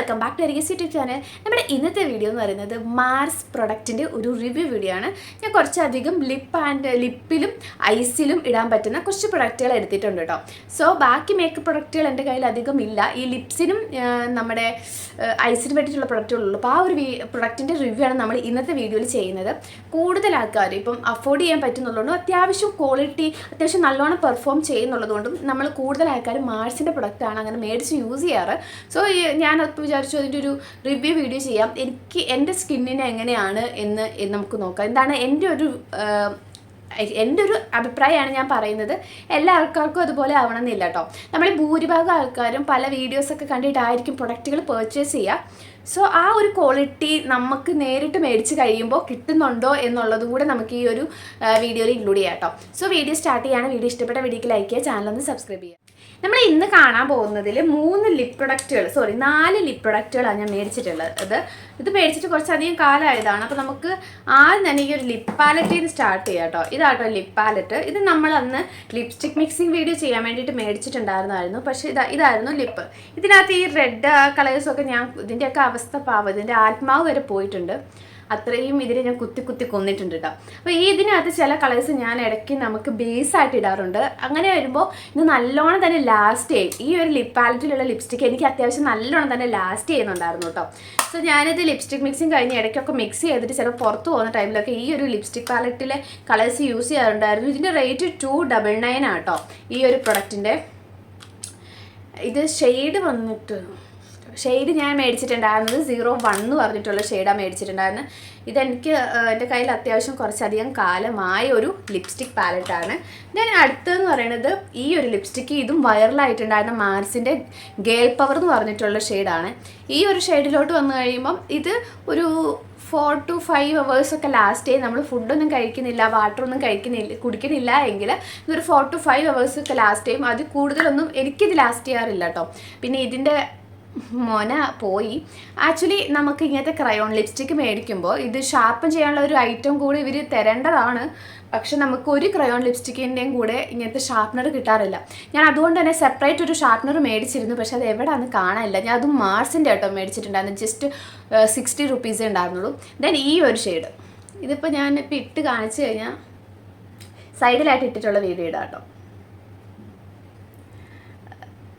Welcome back to എറിയസ് YouTube channel നമ്മുടെ ഇന്നത്തെ വീഡിയോ എന്ന് പറയുന്നത് മാർസ് പ്രൊഡക്റ്റിന്റെ ഒരു റിവ്യൂ വീഡിയോ ആണ്. ഞാൻ കുറച്ചധികം ലിപ്പ് ആൻഡ് ലിപ്പിലും ഐസിലും ഇടാൻ പറ്റുന്ന കുറച്ച് പ്രൊഡക്റ്റുകൾ എടുത്തിട്ടുണ്ട് കേട്ടോ സോ ബാക്കി മേക്കപ്പ് പ്രൊഡക്റ്റുകൾ എന്റെ കയ്യിൽ അധികം ഇല്ല. ഈ ലിപ്സിനും നമ്മുടെ ഐസിനും വേണ്ടിയിട്ടുള്ള പ്രൊഡക്റ്റുകളുള്ളൂ അപ്പോൾ ആ ഒരു പ്രൊഡക്റ്റിന്റെ റിവ്യൂ ആണ് നമ്മൾ ഇന്നത്തെ വീഡിയോയിൽ ചെയ്യുന്നത്. കൂടുതൽ ആൾക്കാർ ഇപ്പം അഫോർഡ് ചെയ്യാൻ പറ്റുന്നുള്ളതുകൊണ്ടും അത്യാവശ്യം ക്വാളിറ്റി അത്യാവശ്യം നല്ലോണം പെർഫോം ചെയ്യുന്നുള്ളതുകൊണ്ടും നമ്മൾ കൂടുതൽ ആൾക്കാർ മാർസിന്റെ പ്രൊഡക്റ്റാണ് അങ്ങനെ മേടിച്ച് യൂസ് ചെയ്യാറ്. സോ ഞാൻ വിചാരിച്ചു അതിന്റെ ഒരു റിവ്യൂ വീഡിയോ ചെയ്യാം. എനിക്ക് എന്റെ സ്കിന്നിന് എങ്ങനെയാണ് എന്ന് നമുക്ക് നോക്കാം. എന്താണ് എന്റെ ഒരു എന്റെ ഒരു അഭിപ്രായമാണ് ഞാൻ പറയുന്നത്. എല്ലാ ആൾക്കാർക്കും അതുപോലെ ആവണമെന്നില്ല കേട്ടോ. നമ്മൾ ഭൂരിഭാഗം ആൾക്കാരും പല വീഡിയോസൊക്കെ കണ്ടിട്ടായിരിക്കും പ്രൊഡക്റ്റുകൾ പർച്ചേസ് ചെയ്യുക. സോ ആ ഒരു ക്വാളിറ്റി നമുക്ക് നേരിട്ട് മേടിച്ച് കഴിയുമ്പോൾ കിട്ടുന്നുണ്ടോ എന്നുള്ളതും കൂടെ നമുക്ക് ഈ ഒരു വീഡിയോയിൽ ഇൻക്ലൂഡ് ചെയ്യാം കേട്ടോ. സോ വീഡിയോ സ്റ്റാർട്ട് ചെയ്യാണ്. വീഡിയോ ഇഷ്ടപ്പെട്ട വീഡിയോക്ക് ലൈക്ക് ചെയ്യുക. ചാനൽ ഒന്ന് സബ്സ്ക്രൈബ് ചെയ്യുക. നമ്മൾ ഇന്ന് കാണാൻ പോകുന്നതിൽ മൂന്ന് ലിപ് പ്രൊഡക്റ്റുകൾ സോറി നാല് ലിപ് പ്രൊഡക്റ്റുകളാണ് ഞാൻ മേടിച്ചിട്ടുള്ളത്. ഇത് ഇത് മേടിച്ചിട്ട് കുറച്ചധികം കാലമായതാണ്. അപ്പോൾ നമുക്ക് ആദ്യം തന്നെ ഈ ഒരു ലിപ് പാലറ്റിൽ നിന്ന് സ്റ്റാർട്ട് ചെയ്യാം കേട്ടോ ഇതാട്ടോ ലിപ് പാലറ്റ് ഇത് നമ്മൾ അന്ന് ലിപ്സ്റ്റിക് മിക്സിംഗ് വീഡിയോ ചെയ്യാൻ വേണ്ടിയിട്ട് മേടിച്ചിട്ടുണ്ടായിരുന്നായിരുന്നു. പക്ഷേ ഇതാ ഇതായിരുന്നു ലിപ്പ് ഇതിനകത്ത് ഈ റെഡ് കളേഴ്സൊക്കെ ഞാൻ ഇതിന്റെയൊക്കെ അവസ്ഥ പാവം. ഇതിന്റെ ആത്മാവ് വരെ പോയിട്ടുണ്ട്. അത്രയും ഇതിനെ ഞാൻ കുത്തി കുത്തി കൊന്നിട്ടുണ്ട് കേട്ടോ അപ്പോൾ ഈ ഇതിനകത്ത് ചില കളേഴ്സ് ഞാൻ ഇടയ്ക്ക് നമുക്ക് ബേസ് ആയിട്ട് ഇടാറുണ്ട്. അങ്ങനെ വരുമ്പോൾ ഇത് നല്ലോണം തന്നെ ലാസ്റ്റ് ചെയ്യും ഈ ഒരു ലിപ് പാലറ്റിലുള്ള ലിപ്സ്റ്റിക്ക് എനിക്ക് അത്യാവശ്യം നല്ലോണം തന്നെ ലാസ്റ്റ് ചെയ്യുന്നുണ്ടായിരുന്നു കേട്ടോ സോ ഞാനിത് ലിപ്സ്റ്റിക് മിക്സിങ് കഴിഞ്ഞ് ഇടയ്ക്കൊക്കെ മിക്സ് ചെയ്തിട്ട് ചിലപ്പോൾ പുറത്ത് പോകുന്ന ടൈമിലൊക്കെ ഈ ഒരു ലിപ്സ്റ്റിക് പാലറ്റിലെ കളേഴ്സ് യൂസ് ചെയ്യാറുണ്ടായിരുന്നു. ഇതിന്റെ റേറ്റ് ടു ഡബിൾ നയൻ ആട്ടോ ഈ ഒരു പ്രൊഡക്റ്റിന്റെ ഇത് ഷെയ്ഡ് വന്നിട്ട് ഷെയ്ഡ് ഞാൻ മേടിച്ചിട്ടുണ്ടായിരുന്നത് സീറോ വൺ എന്ന് പറഞ്ഞിട്ടുള്ള ഷെയ്ഡാണ് മേടിച്ചിട്ടുണ്ടായിരുന്നത്. ഇതെനിക്ക് എന്റെ കയ്യിൽ അത്യാവശ്യം കുറച്ചധികം കാലമായ ഒരു ലിപ്സ്റ്റിക് പാലറ്റാണ്. ദെൻ അടുത്തതെന്ന് പറയുന്നത് ഈ ഒരു ലിപ്സ്റ്റിക്ക് ഇതും വൈറലായിട്ടുണ്ടായിരുന്ന മാർസിന്റെ ഗേൾ പവർ എന്ന് പറഞ്ഞിട്ടുള്ള ഷെയ്ഡാണ്. ഈ ഒരു ഷെയ്ഡിലോട്ട് വന്നു കഴിയുമ്പം ഇത് ഒരു ഫോർ ടു ഫൈവ് അവേഴ്സൊക്കെ ലാസ്റ്റ് ചെയ്യും. നമ്മൾ ഫുഡൊന്നും കഴിക്കുന്നില്ല വാട്ടറൊന്നും കഴിക്കുന്നില്ല കുടിക്കുന്നില്ല എങ്കിൽ ഇതൊരു ഫോർ ടു ഫൈവ് അവേഴ്സൊക്കെ ലാസ്റ്റ് ചെയ്യും. അത് കൂടുതലൊന്നും എനിക്കിത് ലാസ്റ്റ് ചെയ്യാറില്ല കേട്ടോ. പിന്നെ ഇതിന്റെ മൊന പോയി. ആക്ച്വലി നമുക്ക് ഇങ്ങനത്തെ ക്രയോൺ ലിപ്സ്റ്റിക്ക് മേടിക്കുമ്പോൾ ഇത് ഷാർപ്പ് ചെയ്യാനുള്ള ഒരു ഐറ്റം കൂടി ഇവർ തരേണ്ടതാണ്. പക്ഷെ നമുക്ക് ഒരു ക്രയോൺ ലിപ്സ്റ്റിക്കിന്റെയും കൂടെ ഇങ്ങനത്തെ ഷാർപ്പ്നർ കിട്ടാറില്ല. ഞാൻ അതുകൊണ്ട് തന്നെ സെപ്പറേറ്റ് ഒരു ഷാർപ്പ്നർ മേടിച്ചിരുന്നു. പക്ഷെ അത് എവിടെയാണെന്ന് കാണാനില്ല. ഞാൻ അതും മാർസിന്റെ കേട്ടോ മേടിച്ചിട്ടുണ്ടായിരുന്നു. ജസ്റ്റ് സിക്സ്റ്റി റുപ്പീസേ ഉണ്ടായിരുന്നുള്ളൂ. ദെൻ ഈ ഒരു ഷെയ്ഡ് ഇതിപ്പോൾ ഞാൻ ഇപ്പോൾ ഇട്ട് കാണിച്ചു കഴിഞ്ഞാൽ സൈഡിലായിട്ട് ഇട്ടിട്ടുള്ള വീഡിയോ ഇടാം കേട്ടോ.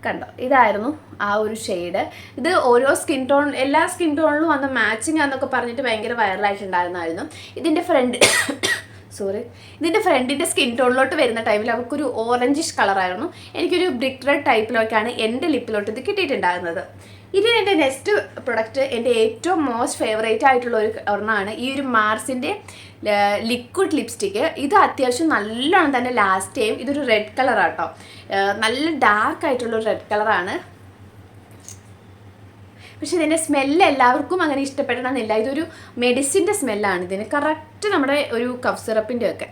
കണ്ടോ? ഇതായിരുന്നു ആ ഒരു ഷെയ്ഡ്. ഇത് ഓരോ സ്കിൻ ടോൺ എല്ലാ സ്കിൻ ടോണിലും വന്ന് മാച്ചിങ് ആണെന്നൊക്കെ പറഞ്ഞിട്ട് ഭയങ്കര വൈറലായിട്ടുണ്ടായിരുന്നായിരുന്നു. ഇതിന്റെ ഫ്രണ്ട് സോറി ഇതിന്റെ ഫ്രണ്ടിന്റെ സ്കിൻ ടോണിലോട്ട് വരുന്ന ടൈമിൽ അവർക്കൊരു ഓറഞ്ചിഷ് കളറായിരുന്നു എനിക്കൊരു ബ്രിക്ക് റെഡ് ടൈപ്പിലൊക്കെയാണ് എന്റെ ലിപ്പിലോട്ട് ഇത് കിട്ടിയിട്ടുണ്ടായിരുന്നത്. ഇനി എന്റെ നെക്സ്റ്റ് പ്രൊഡക്റ്റ് എന്റെ ഏറ്റവും മോസ്റ്റ് ഫേവറേറ്റ് ആയിട്ടുള്ള ഒരു ഒരെണ്ണമാണ്. ഈ ഒരു മാർസിന്റെ ലിക്വിഡ് ലിപ്സ്റ്റിക്ക് ഇത് അത്യാവശ്യം നല്ലോണം തന്നെ ലാസ്റ്റ് ചെയ്യും. ഇതൊരു റെഡ് കളറാട്ടോ നല്ല ഡാർക്ക് ആയിട്ടുള്ള ഒരു റെഡ് കളറാണ് പക്ഷെ ഇതിന്റെ സ്മെല്ല് എല്ലാവർക്കും അങ്ങനെ ഇഷ്ടപ്പെടണമെന്നില്ല. ഇതൊരു മെഡിസിന്റെ സ്മെല്ലാണ് ഇതിന് കറക്റ്റ് നമ്മുടെ ഒരു കഫ് സിറപ്പിന്റെ ഒക്കെ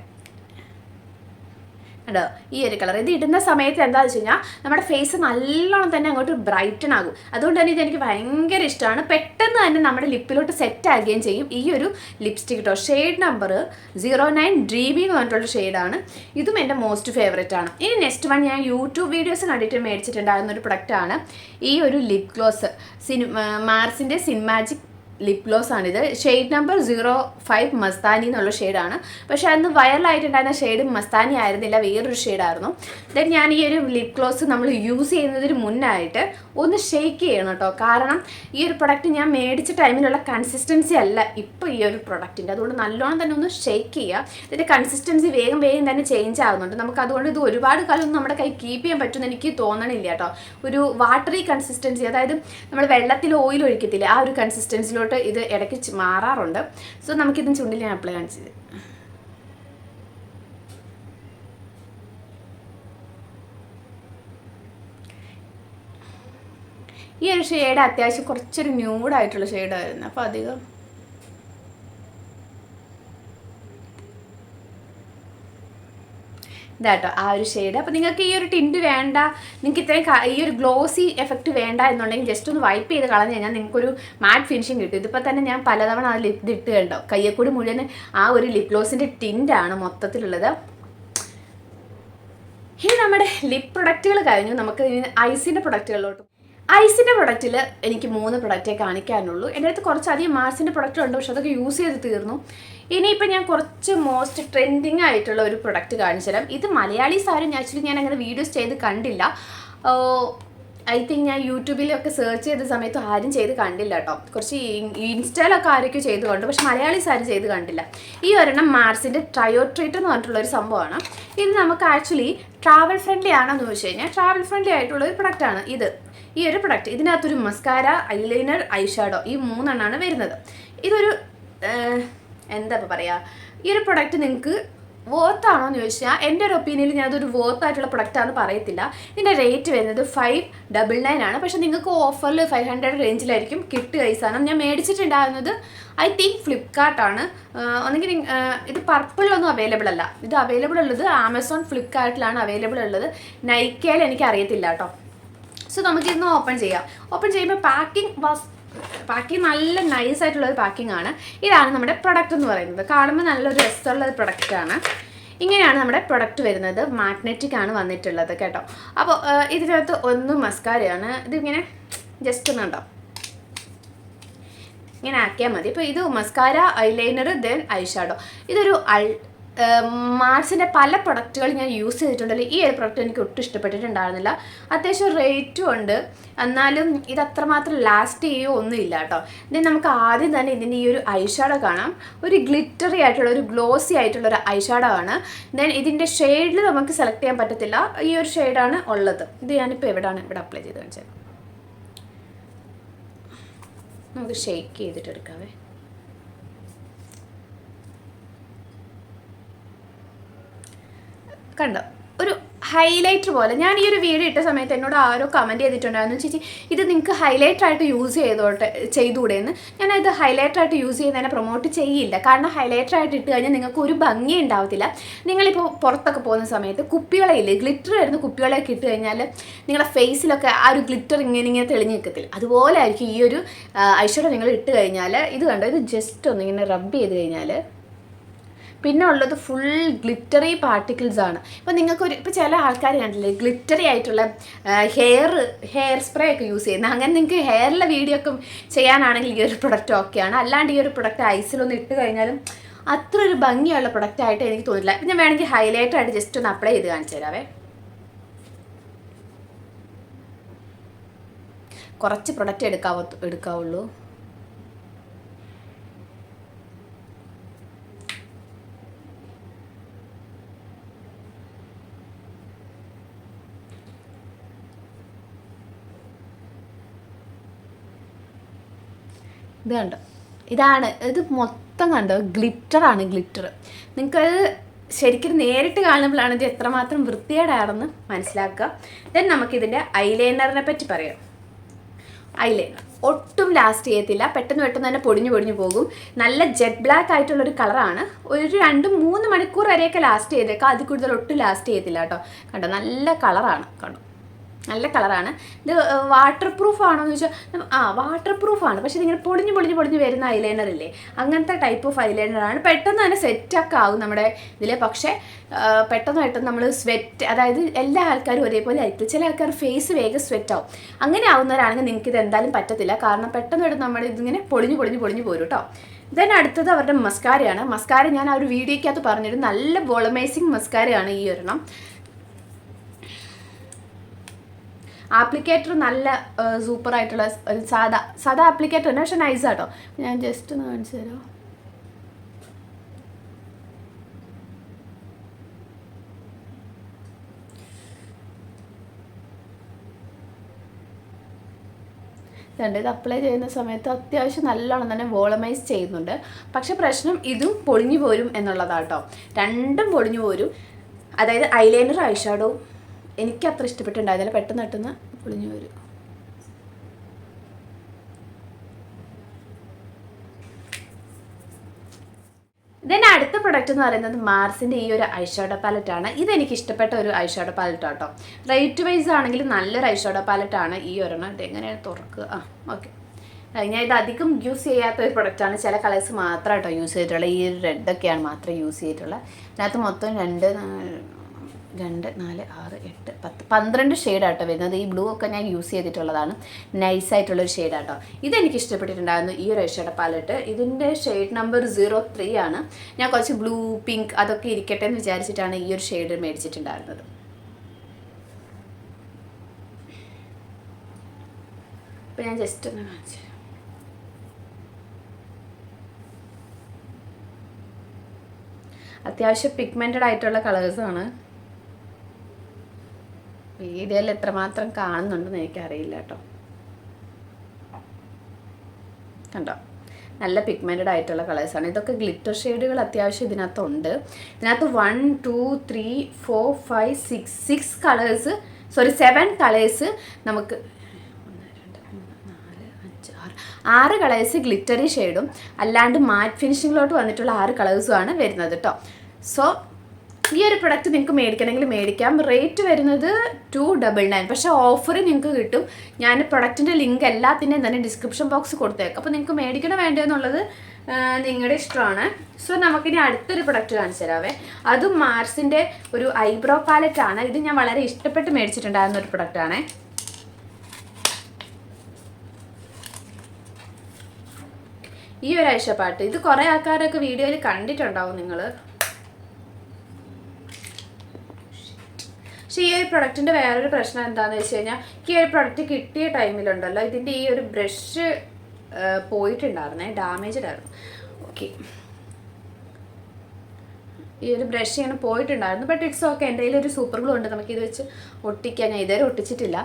കണ്ടോ? ഈ ഒരു കളർ. ഇത് ഇടുന്ന സമയത്ത് എന്താ വെച്ച് കഴിഞ്ഞാൽ നമ്മുടെ ഫേസ് നല്ലോണം തന്നെ അങ്ങോട്ട് ബ്രൈറ്റൺ ആകും. അതുകൊണ്ട് തന്നെ ഇതെനിക്ക് ഭയങ്കര ഇഷ്ടമാണ്. പെട്ടെന്ന് തന്നെ നമ്മുടെ ലിപ്പിലോട്ട് സെറ്റ് ആകുകയും ചെയ്യും. ഈ ഒരു ലിപ്സ്റ്റിക് കേട്ടോ shade number zero nine dreamy എന്ന് പറഞ്ഞിട്ടുള്ള ഷെയ്ഡാണ് ഇതും എന്റെ മോസ്റ്റ് ഫേവറേറ്റ് ആണ്. ഇനി നെക്സ്റ്റ് വൺ ഞാൻ യൂട്യൂബ് വീഡിയോസ് കണ്ടിട്ട് മേടിച്ചിട്ടുണ്ടായിരുന്ന ഒരു പ്രൊഡക്റ്റാണ് ഈ ഒരു ലിപ് ഗ്ലോസ് സിനിമ മാർസിന്റെ സിൻമാജിക് ലിപ് ഗ്ലോസ് ആണിത് shade number zero five Mastani എന്നുള്ള ഷെയ്ഡാണ് പക്ഷേ അന്ന് വൈറലായിട്ടുണ്ടായിരുന്ന ഷെയ്ഡ് മസ്താനി ആയിരുന്നില്ല. വേറൊരു ഷെയ്ഡായിരുന്നു ദെൻ ഞാൻ ഈ ഒരു ലിപ് ഗ്ലോസ് നമ്മൾ യൂസ് ചെയ്യുന്നതിന് മുന്നായിട്ട് ഒന്ന് ഷെയ്ക്ക് ചെയ്യണം കേട്ടോ കാരണം ഈ ഒരു പ്രൊഡക്റ്റ് ഞാൻ മേടിച്ച ടൈമിലുള്ള കൺസിസ്റ്റൻസി അല്ല ഇപ്പോൾ ഈ ഒരു പ്രൊഡക്റ്റിന്റെ അതുകൊണ്ട് നല്ലോണം തന്നെ ഒന്ന് ഷെയ്ക്ക് ചെയ്യുക. ഇതിന്റെ കൺസിസ്റ്റൻസി വേഗം വേഗം തന്നെ ചേഞ്ച് ആകുന്നുണ്ട് നമുക്ക് അതുകൊണ്ട് ഇത് ഒരുപാട് കാലമൊന്നും നമ്മുടെ കൈ കീപ്പ് ചെയ്യാൻ പറ്റുമെന്ന് എനിക്ക് തോന്നണില്ല കേട്ടോ ഒരു വാട്ടറി കൺസിസ്റ്റൻസി അതായത് നമ്മൾ വെള്ളത്തിൽ ഓയിൽ ഒഴിക്കത്തില്ല ആ ഒരു കൺസിസ്റ്റൻസിലോട്ട് ഇത് ഇടയ്ക്ക് മാറാറുണ്ട്. സോ നമുക്കിതും ചുണ്ടിൽ ഞാൻ അപ്ലൈ കാണിച്ചത് ഈ ഒരു ഷെയ്ഡ് അത്യാവശ്യം കുറച്ചൊരു ന്യൂഡായിട്ടുള്ള ഷെയ്ഡായിരുന്നു അപ്പോൾ അധികം ഇതാട്ടോ ആ ഒരു ഷെയ്ഡ് അപ്പോൾ നിങ്ങൾക്ക് ഈ ഒരു ടിന്റ് വേണ്ട നിങ്ങൾക്ക് ഇത്രയും ഈ ഒരു ഗ്ലോസി എഫക്റ്റ് വേണ്ട എന്നുണ്ടെങ്കിൽ ജസ്റ്റ് ഒന്ന് വൈപ്പ് ചെയ്ത് കളഞ്ഞു കഴിഞ്ഞാൽ നിങ്ങൾക്കൊരു മാറ്റ് ഫിനിഷിങ് കിട്ടും. ഇതിപ്പോൾ തന്നെ ഞാൻ പലതവണ ആ ലിപ് ഇട്ട് കണ്ടോ? കയ്യക്കൂടി മുഴുവൻ ആ ഒരു ലിപ് ഗ്ലോസിന്റെ ടിന്റാണ് മൊത്തത്തിലുള്ളത്. ഇനി നമ്മുടെ ലിപ് പ്രൊഡക്റ്റുകൾ കഴിഞ്ഞു. നമുക്ക് ഇനി ഐസിന്റെ പ്രൊഡക്റ്റുകളിലോട്ട് ഐസിന്റെ പ്രൊഡക്റ്റിൽ എനിക്ക് മൂന്ന് പ്രൊഡക്റ്റേ കാണിക്കാനുള്ളൂ. എന്റെ അടുത്ത് കുറച്ചധികം മാർസിന്റെ പ്രൊഡക്റ്റ് ഉണ്ട് പക്ഷെ അതൊക്കെ യൂസ് ചെയ്ത് തീർന്നു. ഇനിയിപ്പോൾ ഞാൻ കുറച്ച് മോസ്റ്റ് ട്രെൻഡിങ് ആയിട്ടുള്ള ഒരു പ്രൊഡക്റ്റ് കാണിച്ചു തരാം. ഇത് മലയാളീസ് ആരും ആക്ച്വലി ഞാൻ അങ്ങനെ വീഡിയോസ് ചെയ്ത് കണ്ടില്ല. ഐ തിങ്ക് ഞാൻ യൂട്യൂബിലൊക്കെ സെർച്ച് ചെയ്ത സമയത്ത് ആരും ചെയ്ത് കണ്ടില്ല കേട്ടോ. കുറച്ച് ഇൻസ്റ്റയിലൊക്കെ ആരൊക്കെ ചെയ്ത് കണ്ടു പക്ഷെ മലയാളീസ് ആരും ചെയ്ത് കണ്ടില്ല. ഈ ഒരെണ്ണം മാർസിന്റെ ട്രയോട്രീറ്റ് എന്ന് പറഞ്ഞിട്ടുള്ള ഒരു സംഭവമാണ്. ഇത് നമുക്ക് ആക്ച്വലി ട്രാവൽ ഫ്രണ്ട്ലി ആണെന്ന് ചോദിച്ചു കഴിഞ്ഞാൽ ട്രാവൽ ഫ്രണ്ട്ലി ആയിട്ടുള്ള ഒരു പ്രൊഡക്റ്റാണ് ഇത്. ഈ ഒരു പ്രൊഡക്റ്റ് ഇതിനകത്തൊരു മസ്കാര ഐലൈനർ ഐഷാഡോ ഈ മൂന്നെണ്ണമാണ് വരുന്നത്. ഇതൊരു എന്താ ഇപ്പോൾ പറയുക ഈ ഒരു പ്രൊഡക്റ്റ് നിങ്ങൾക്ക് വർത്താണോ എന്ന് ചോദിച്ചാൽ എന്റെ ഒരു ഒപ്പീനിയനിൽ ഞാൻ അതൊരു വർത്ത് ആയിട്ടുള്ള പ്രൊഡക്റ്റാണെന്ന് പറയത്തില്ല. ഇതിന്റെ റേറ്റ് വരുന്നത് ഫൈവ് ഡബിൾ നയൻ ആണ്. പക്ഷേ നിങ്ങൾക്ക് ഓഫറിൽ ഫൈവ് ഹൺഡ്രഡ് റേഞ്ചിലായിരിക്കും കിട്ടുക ഈ ഞാൻ മേടിച്ചിട്ടുണ്ടായിരുന്നത് ഐ തിങ്ക് ഫ്ലിപ്കാർട്ടാണ് ഒന്നെങ്കിൽ ഇത് പർപ്പിളിലൊന്നും അവൈലബിൾ അല്ല. ഇത് അവൈലബിൾ ഉള്ളത് ആമസോൺ ഫ്ലിപ്കാർട്ടിലാണ് അവൈലബിൾ ഉള്ളത്. നൈക്കയിൽ എനിക്ക് അറിയത്തില്ല കേട്ടോ. സോ നമുക്കിന്ന് ഓപ്പൺ ചെയ്യാം. ഓപ്പൺ ചെയ്യുമ്പോൾ പാക്കിംഗ് വാസ് പാക്കിംഗ് നല്ല നൈസ് ആയിട്ടുള്ള ഒരു പാക്കിംഗ് ആണ്. ഇതാണ് നമ്മുടെ പ്രൊഡക്റ്റ് എന്ന് പറയുന്നത്. കാണുമ്പോൾ നല്ലൊരു രസമുള്ള ഒരു പ്രൊഡക്റ്റ് ആണ്. ഇങ്ങനെയാണ് നമ്മുടെ പ്രൊഡക്റ്റ് വരുന്നത്. മാഗ്നറ്റിക് ആണ് വന്നിട്ടുള്ളത് കേട്ടോ. അപ്പോൾ ഇതിനകത്ത് ഒന്ന് മസ്കാരയാണ് ഇതിങ്ങനെ ജസ്റ്റ് ഒന്ന് ഉണ്ടോ ഇങ്ങനെ ആക്കിയാൽ മതി. ഇപ്പോൾ ഇത് മസ്കാര ഐലൈനർ ദെൻ ഐഷാഡോ ഇതൊരു ഐ മാർസിന്റെ പല പ്രൊഡക്റ്റുകൾ ഞാൻ യൂസ് ചെയ്തിട്ടുണ്ടല്ലോ. ഈ ഒരു പ്രൊഡക്റ്റ് എനിക്ക് ഒട്ടും ഇഷ്ടപ്പെട്ടിട്ടുണ്ടായിരുന്നില്ല. അത്യാവശ്യം റേറ്റും ഉണ്ട്. എന്നാലും ഇത് അത്രമാത്രം ലാസ്റ്റ് ചെയ്യുകയോ ഒന്നുമില്ല കേട്ടോ. ദെൻ നമുക്ക് ആദ്യം തന്നെ ഇതിന്റെ ഈ ഒരു ഐഷാഡോ കാണാം. ഒരു ഗ്ലിറ്ററി ആയിട്ടുള്ള ഒരു ഗ്ലോസി ആയിട്ടുള്ള ഒരു ഐഷാഡോ ആണ്. ദെൻ ഇതിന്റെ ഷെയ്ഡിൽ നമുക്ക് സെലക്ട് ചെയ്യാൻ പറ്റത്തില്ല. ഈ ഒരു ഷെയ്ഡാണ് ഉള്ളത്. ഇത് ഞാനിപ്പോൾ എവിടെയാണ് ഇവിടെ അപ്ലൈ ചെയ്ത് കാണിച്ചത് നമുക്ക് ഷെയ്ക്ക് ചെയ്തിട്ട് എടുക്കാവേ. കണ്ടോ. ഒരു ഹൈലൈറ്റർ പോലെ. ഞാൻ ഈ ഒരു വീഡിയോ ഇട്ട സമയത്ത് എന്നോട് ആരോ കമന്റ് ചെയ്തിട്ടുണ്ടായിരുന്നു ചേച്ചി ഇത് നിങ്ങൾക്ക് ഹൈലൈറ്റർ ആയിട്ട് യൂസ് ചെയ്തോട്ടെ ചെയ്തുകൂടെ എന്ന് ഞാൻ ഇത് ഹൈലൈറ്റർ ആയിട്ട് യൂസ് ചെയ്യുന്നതിനെ പ്രൊമോട്ട് ചെയ്യില്ല. കാരണം ഹൈലൈറ്റർ ആയിട്ട് ഇട്ട് കഴിഞ്ഞാൽ നിങ്ങൾക്ക് ഒരു ഭംഗി ഉണ്ടാവത്തില്ല. നിങ്ങളിപ്പോൾ പുറത്തൊക്കെ പോകുന്ന സമയത്ത് കുപ്പികളയില്ലേ ഗ്ലിറ്റർ വരുന്ന കുപ്പികളൊക്കെ ഇട്ട് കഴിഞ്ഞാൽ നിങ്ങളുടെ ഫേസിലൊക്കെ ആ ഒരു ഗ്ലിറ്റർ ഇങ്ങനെ ഇങ്ങനെ തെളിഞ്ഞ് നിൽക്കത്തില്ല അതുപോലെ ആയിരിക്കും ഈ ഒരു ഐശ്വര്യം നിങ്ങൾ ഇട്ട് കഴിഞ്ഞാൽ ഇത് കണ്ടോ? ഇത് ജസ്റ്റ് ഒന്ന് ഇങ്ങനെ റബ്ബ് ചെയ്ത് കഴിഞ്ഞാൽ പിന്നെ ഉള്ളത് ഫുൾ ഗ്ലിറ്ററി പാർട്ടിക്കിൾസ് ആണ്. ഇപ്പോൾ നിങ്ങൾക്ക് ഒരു ഇപ്പോൾ ചില ആൾക്കാർ കണ്ടില്ലേ ഗ്ലിറ്ററി ആയിട്ടുള്ള ഹെയർ ഹെയർ സ്പ്രേ ഒക്കെ യൂസ് ചെയ്യുന്നത് അങ്ങനെ നിങ്ങൾക്ക് ഹെയറിലെ വീഡിയോ ഒക്കെ ചെയ്യാനാണെങ്കിൽ ഈ ഒരു പ്രൊഡക്റ്റ് ഓക്കെയാണ് അല്ലാണ്ട് ഈ ഒരു പ്രൊഡക്റ്റ് ഐസിലൊന്ന് ഇട്ട് കഴിഞ്ഞാലും അത്ര ഒരു ഭംഗിയുള്ള പ്രൊഡക്റ്റ് ആയിട്ട് എനിക്ക് തോന്നില്ല. ഞാൻ വേണമെങ്കിൽ ഹൈലൈറ്റർ ആയിട്ട് ജസ്റ്റ് ഒന്ന് അപ്ലൈ ചെയ്ത് കാണിച്ചു തരാവേ. കുറച്ച് പ്രൊഡക്റ്റ് എടുക്കാവോ എടുക്കാവുള്ളൂ. ഇത് കണ്ടോ? ഇതാണ് ഇത് മൊത്തം കണ്ടോ? ഗ്ലിറ്ററാണ് ഗ്ലിറ്റർ. നിങ്ങൾക്കത് ശരിക്കും നേരിട്ട് കാണുമ്പോഴാണ് ഇത് എത്രമാത്രം വൃത്തികേടാണെന്ന് മനസ്സിലാക്കുക. ദെൻ നമുക്കിതിന്റെ ഐലൈനറിനെ പറ്റി പറയാം. ഐലൈനർ. ഒട്ടും ലാസ്റ്റ് ചെയ്യത്തില്ല. പെട്ടെന്ന് പെട്ടെന്ന് തന്നെ പൊടിഞ്ഞു പൊടിഞ്ഞു പോകും. നല്ല ജെറ്റ് ബ്ലാക്ക് ആയിട്ടുള്ളൊരു കളറാണ് ഒരു രണ്ട് മൂന്ന് മണിക്കൂർ വരെയൊക്കെ ലാസ്റ്റ് ചെയ്തേക്കാം. അതിൽ കൂടുതൽ ഒട്ടും ലാസ്റ്റ് ചെയ്യത്തില്ല കേട്ടോ. കണ്ടോ? നല്ല കളറാണ് കണ്ടോ? നല്ല കളറാണ്. ഇത് വാട്ടർ പ്രൂഫ് ആണോ എന്ന് ചോദിച്ചാൽ ആ വാട്ടർ പ്രൂഫ് ആണ്. പക്ഷേ ഇതിങ്ങനെ പൊടിഞ്ഞ് പൊടിഞ്ഞ് പൊടിഞ്ഞ് വരുന്ന ഐലൈനർ ഇല്ലേ? അങ്ങനത്തെ ടൈപ്പ് ഓഫ് ഐലൈനറാണ് പെട്ടെന്ന് തന്നെ സെറ്റൊക്കെ ആകും നമ്മുടെ ഇതിൽ പക്ഷേ പെട്ടെന്ന് പെട്ടെന്ന് നമ്മൾ സ്വെറ്റ് അതായത് എല്ലാ ആൾക്കാരും ഒരേപോലെ ആയിരിക്കും. ചില ആൾക്കാർ ഫേസ് വേഗം സ്വെറ്റ് ആവും. അങ്ങനെ ആവുന്നവരാണെങ്കിൽ നിങ്ങൾക്ക് ഇത് എന്തായാലും പറ്റത്തില്ല. കാരണം പെട്ടെന്ന് പെട്ടെന്ന് നമ്മൾ ഇതിങ്ങനെ പൊടിഞ്ഞ് പൊടിഞ്ഞ് പൊടിഞ്ഞ് പോരും കേട്ടോ ദെൻ അടുത്തത് അവരുടെ മസ്കാരയാണ് മസ്കാര ഞാൻ ആ ഒരു വീഡിയോയ്ക്കകത്ത് പറഞ്ഞിരുന്നു. നല്ല വോളമൈസിങ് മസ്കാരയാണ് ഈ ഒരെണ്ണം. ആപ്ലിക്കേറ്റർ നല്ല സൂപ്പർ ആയിട്ടുള്ള ഒരു സാധാ സാധാ ആപ്ലിക്കേറ്റർ തന്നെ പക്ഷെ നൈസ് ആട്ടോ. ഞാൻ ജസ്റ്റ് ഒന്ന് കാണിച്ചു തരാം. ഇത് അപ്ലൈ ചെയ്യുന്ന സമയത്ത് അത്യാവശ്യം നല്ലോണം തന്നെ വോളമൈസ് ചെയ്യുന്നുണ്ട്. പക്ഷെ പ്രശ്നം ഇതും പൊളിഞ്ഞു പോരും എന്നുള്ളതാട്ടോ. രണ്ടും പൊളിഞ്ഞു പോരും. അതായത് ഐലൈനർ ഐഷാഡോ എനിക്ക് അത്ര ഇഷ്ടപ്പെട്ടുണ്ടായിരുന്നില്ല പെട്ടെന്ന് പെട്ടെന്ന് പൊളിഞ്ഞു വരും. ദെൻ അടുത്ത പ്രൊഡക്റ്റ് എന്ന് പറയുന്നത് മാർസിന്റെ ഈ ഒരു ഐഷാഡോ പാലറ്റാണ് ഇതെനിക്ക് ഇഷ്ടപ്പെട്ട ഒരു ഐഷാഡോ പാലറ്റ് ആട്ടോ. റേറ്റ് വൈസ് ആണെങ്കിൽ നല്ലൊരു ഐഷാഡോ പാലറ്റാണ് ഈ ഒരെണ്ണം. ഇത് എങ്ങനെയാണ് തുറക്കുക? ആ ഓക്കെ ഞാൻ ഇത് അധികം യൂസ് ചെയ്യാത്ത ഒരു പ്രൊഡക്റ്റാണ് ചില കളേഴ്സ് മാത്രമായിട്ടോ യൂസ് ചെയ്തിട്ടുള്ളത് ഈ റെഡൊക്കെയാണ് മാത്രം യൂസ് ചെയ്തിട്ടുള്ളത് അതിനകത്ത് മൊത്തം രണ്ട് രണ്ട് നാല് ആറ് എട്ട് പത്ത്. പന്ത്രണ്ട് ഷെയ്ഡാട്ടോ വരുന്നത്. ഈ ബ്ലൂ ഒക്കെ ഞാൻ യൂസ് ചെയ്തിട്ടുള്ളതാണ്. നൈസായിട്ടുള്ളൊരു ഷെയ്ഡാട്ടോ. ഇതെനിക്ക് ഇഷ്ടപ്പെട്ടിട്ടുണ്ടായിരുന്നു ഈ ഒരു ഐഷയുടെ പാലറ്റ് ഇതിന്റെ ഷെയ്ഡ് നമ്പർ സീറോ ത്രീ ആണ്. ഞാൻ കുറച്ച് ബ്ലൂ പിങ്ക് അതൊക്കെ ഇരിക്കട്ടെ എന്ന് വിചാരിച്ചിട്ടാണ് ഈ ഒരു ഷെയ്ഡ് മേടിച്ചിട്ടുണ്ടായിരുന്നത്. ഇപ്പം ഞാൻ ജസ്റ്റ് ഒന്ന് കാണിച്ചു. അത്യാവശ്യം പിഗ്മെന്റഡ് ആയിട്ടുള്ള കളേഴ്സാണ് വീഡിയോയിൽ എത്രമാത്രം കാണുന്നുണ്ടെന്ന് എനിക്കറിയില്ല കേട്ടോ. കണ്ടോ? നല്ല പിഗ്മെന്റഡ് ആയിട്ടുള്ള കളേഴ്സാണ് ഇതൊക്കെ ഗ്ലിറ്റർ ഷെയ്ഡുകൾ അത്യാവശ്യം ഇതിനകത്തുണ്ട്. ഇതിനകത്ത് one two three four five six six colours sorry seven colours നമുക്ക്. ആറ് കളേഴ്സ് ഗ്ലിറ്ററി ഷെയ്ഡും അല്ലാണ്ട് മാറ്റ് ഫിനിഷിങ്ങിലോട്ട് വന്നിട്ടുള്ള ആറ് കളേഴ്സുമാണ് വരുന്നത് കേട്ടോ. സോ ഈ ഒരു പ്രൊഡക്റ്റ് നിങ്ങൾക്ക് മേടിക്കണമെങ്കിൽ മേടിക്കാം. റേറ്റ് വരുന്നത് ടു ഡബിൾ നയൻ പക്ഷേ ഓഫർ നിങ്ങൾക്ക് കിട്ടും. ഞാൻ പ്രൊഡക്റ്റിന്റെ ലിങ്ക് എല്ലാത്തിന്റെയും തന്നെ ഡിസ്ക്രിപ്ഷൻ ബോക്സ് കൊടുത്തേക്കാം. അപ്പോൾ നിങ്ങൾക്ക് മേടിക്കണം വേണ്ടതെന്നുള്ളത് എന്നുള്ളത് നിങ്ങളുടെ ഇഷ്ടമാണ്. സോ നമുക്കിനി അടുത്തൊരു പ്രൊഡക്റ്റ് കാണിച്ചു തരാവേ. അതും മാർസിന്റെ ഒരു ഐബ്രോ പാലറ്റ് ആണ്. ഇത് ഞാൻ വളരെ ഇഷ്ടപ്പെട്ട് മേടിച്ചിട്ടുണ്ടായിരുന്ന ഒരു പ്രൊഡക്റ്റാണേ ഈ ഒരു പാട്ട്. ഇത് കുറേ ആൾക്കാരൊക്കെ വീഡിയോയിൽ കണ്ടിട്ടുണ്ടാവും നിങ്ങൾ പക്ഷേ ഈ ഒരു പ്രൊഡക്റ്റിന്റെ വേറൊരു പ്രശ്നം എന്താണെന്ന് വെച്ച് കഴിഞ്ഞാൽ ഈ ഒരു പ്രൊഡക്റ്റ് കിട്ടിയ ടൈമിലുണ്ടല്ലോ ഇതിന്റെ ഈ ഒരു ബ്രഷ് പോയിട്ടുണ്ടായിരുന്നേ ഡാമേജ്ഡ് ആയിരുന്നു. ഓക്കെ ഈ ഒരു ബ്രഷ് ഇങ്ങനെ പോയിട്ടുണ്ടായിരുന്നു. ബട്ട് ഇറ്റ്സ് ഓക്കെ എന്റെ കയ്യിൽ ഒരു സൂപ്പർ ഗ്ലൂ ഉണ്ട്. നമുക്ക് ഇത് വെച്ച് ഒട്ടിക്കാൻ ഞാൻ ഇതുവരെ ഒട്ടിച്ചിട്ടില്ല.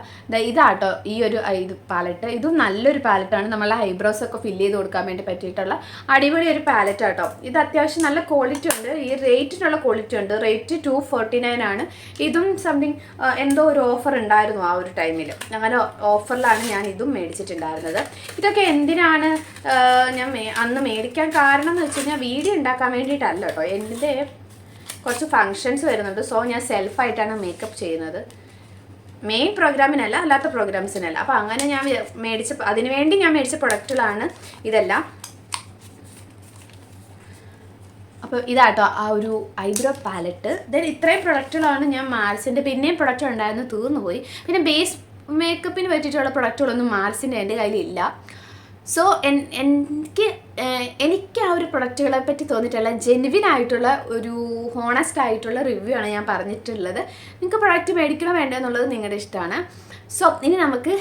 ഇതാട്ടോ ഈ ഒരു ഇത് പാലറ്റ് ഇതും നല്ലൊരു പാലറ്റാണ് നമ്മളെ ഐബ്രോസ് ഒക്കെ ഫില്ല് ചെയ്ത് കൊടുക്കാൻ വേണ്ടി പറ്റിയിട്ടുള്ള അടിപൊളി ഒരു പാലറ്റ് ആട്ടോ. ഇത് അത്യാവശ്യം നല്ല ക്വാളിറ്റി ഉണ്ട്. ഈ റേറ്റിനുള്ള ക്വാളിറ്റി ഉണ്ട്. റേറ്റ് ടു ഫോർട്ടി നയൻ ആണ്. ഇതും സംതിങ് എന്തോ ഒരു ഓഫർ ഉണ്ടായിരുന്നു ആ ഒരു ടൈമിൽ അങ്ങനെ ഓഫറിലാണ് ഞാൻ ഇതും മേടിച്ചിട്ടുണ്ടായിരുന്നത്. ഇതൊക്കെ എന്തിനാണ് ഞാൻ അന്ന് മേടിക്കാൻ കാരണം എന്ന് വെച്ച് കഴിഞ്ഞാൽ വീഡിയോ ഉണ്ടാക്കാൻ വേണ്ടിയിട്ടല്ല കേട്ടോ എന്റെ കുറച്ച് ഫങ്ഷൻസ് വരുന്നുണ്ട്. സോ ഞാൻ സെൽഫായിട്ടാണ് മേക്കപ്പ് ചെയ്യുന്നത്. മെയിൻ പ്രോഗ്രാമിനല്ല അല്ലാത്ത പ്രോഗ്രാംസിനല്ല അപ്പോൾ അങ്ങനെ ഞാൻ മേടിച്ച അതിനുവേണ്ടി ഞാൻ മേടിച്ച പ്രൊഡക്റ്റുകളാണ് ഇതെല്ലാം. അപ്പോൾ ഇതാട്ടോ ആ ഒരു ഐബ്രോ പാലറ്റ് ദെൻ ഇത്രയും പ്രൊഡക്റ്റുകളാണ് ഞാൻ മാർസിന്റെ പിന്നെയും പ്രൊഡക്റ്റ് ഉണ്ടായിരുന്നു തീർന്നു പോയി പിന്നെ ബേസ് മേക്കപ്പിന് പറ്റിയിട്ടുള്ള പ്രൊഡക്റ്റുകളൊന്നും മാർസിന്റെ എന്റെ കയ്യിലില്ല. സോ എനിക്ക് എനിക്ക് ആ ഒരു പ്രൊഡക്റ്റുകളെ പറ്റി തോന്നിയിട്ടുള്ള ജെനുവിൻ ആയിട്ടുള്ള ഒരു ഹോണസ്റ്റ് ആയിട്ടുള്ള റിവ്യൂ ആണ് ഞാൻ പറഞ്ഞിട്ടുള്ളത്. നിങ്ങൾക്ക് പ്രൊഡക്റ്റ് മേടിക്കണോ വേണ്ടോ എന്നുള്ളത് നിങ്ങളുടെ ഇഷ്ടമാണ്. സോ ഇനി നമുക്ക്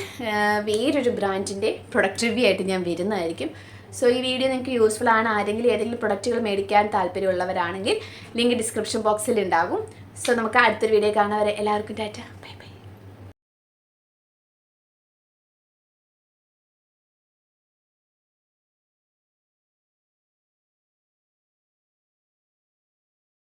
വേറൊരു ബ്രാൻഡിന്റെ പ്രൊഡക്റ്റ് റിവ്യൂ ആയിട്ട് ഞാൻ വരുന്നതായിരിക്കും. സോ ഈ വീഡിയോ നിങ്ങൾക്ക് യൂസ്ഫുൾ ആണ്. ആരെങ്കിലും ഏതെങ്കിലും പ്രൊഡക്റ്റുകൾ മേടിക്കാൻ താല്പര്യമുള്ളവരാണെങ്കിൽ ലിങ്ക് ഡിസ്ക്രിപ്ഷൻ ബോക്സിൽ ഉണ്ടാകും. സോ നമുക്ക് അടുത്തൊരു വീഡിയോ കാണാൻ വരെ എല്ലാവർക്കും ടാറ്റ. ബൈ.